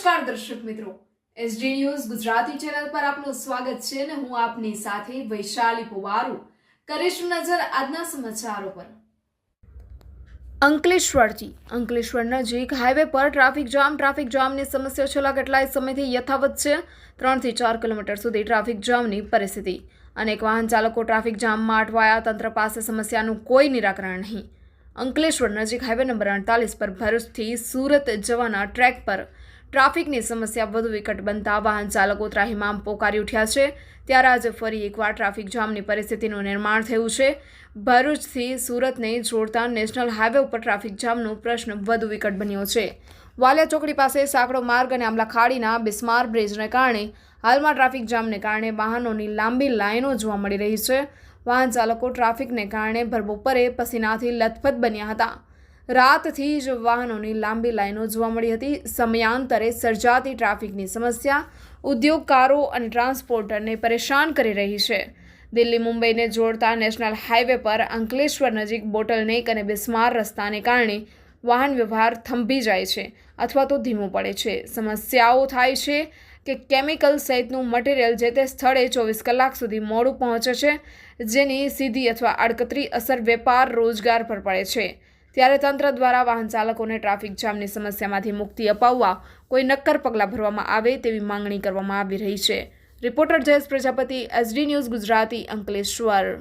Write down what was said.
નમસ્કાર દર્શક મિત્રો. એસડી ન્યૂઝ ગુજરાતી ચેનલ પર આપનું સ્વાગત છે અને હું આપની સાથે વૈશાલી પુવારુ. કરીશું નજર આજના સમાચારો પર. અંકલેશ્વરથી અંકલેશ્વર નજીક હાઈવે પર ટ્રાફિક જામ ટ્રાફિક જામની સમસ્યા છેલ્લા કેટલાય સમયથી યથાવત છે. ત્રણથી ચાર કિલોમીટર સુધી ટ્રાફિક જામની પરિસ્થિતિ. અનેક વાહન ચાલકો ટ્રાફિક જામમાં અટવાયા. તંત્ર પાસે સમસ્યાનું કોઈ નિરાકરણ નહીં. અંકલેશ્વર નજીક હાઈવે નંબર અડતાલીસ પર ભરૂચથી સુરત જવાના ટ્રેક પર ટ્રાફિકની સમસ્યા વધુ વિકટ બનતા વાહન ચાલકો ત્રાહિમામ પોકારી ઉઠ્યા છે. ત્યારે આજે ફરી એકવાર ટ્રાફિક જામની પરિસ્થિતિનું નિર્માણ થયું છે. ભરૂચથી સુરતને જોડતા નેશનલ હાઈવે ઉપર ટ્રાફિક જામનો પ્રશ્ન વધુ વિકટ બન્યો છે. વાલિયા ચોકડી પાસે સાંકડો માર્ગ અને આમલા ખાડીના બિસ્માર બ્રિજને કારણે હાલમાં ટ્રાફિક જામને કારણે વાહનોની લાંબી લાઈનો જોવા મળી રહી છે. વાહન ચાલકો ટ્રાફિકને કારણે ભરબપોરે પસીનાથી લથપથ બન્યા હતા. રાતથી જ વાહનોની લાંબી લાઈનો જોવા મળી હતી. સમયાંતરે સર્જાતી ટ્રાફિકની સમસ્યા ઉદ્યોગકારો અને ટ્રાન્સપોર્ટરને પરેશાન કરી રહી છે. દિલ્હી, મુંબઈને જોડતા નેશનલ હાઈવે પર અંકલેશ્વર નજીક બોટલનેક અને બિસ્માર રસ્તાને કારણે વાહન વ્યવહાર થંભી જાય છે અથવા તો ધીમું પડે છે. સમસ્યાઓ થાય છે કે કેમિકલ સહિતનું મટીરિયલ જે તે સ્થળે ચોવીસ કલાક સુધી મોડું પહોંચે છે, જેની સીધી અથવા આડકતરી અસર વેપાર રોજગાર પર પડે છે. ત્યારે તંત્ર દ્વારા વાહન ચાલકોને ટ્રાફિક જામની સમસ્યામાંથી મુક્તિ અપાવવા કોઈ નક્કર પગલાં ભરવામાં આવે તેવી માંગણી કરવામાં આવી રહી છે. Reporter Jayesh Prajapati, SD news Gujarati, Ankleshwar.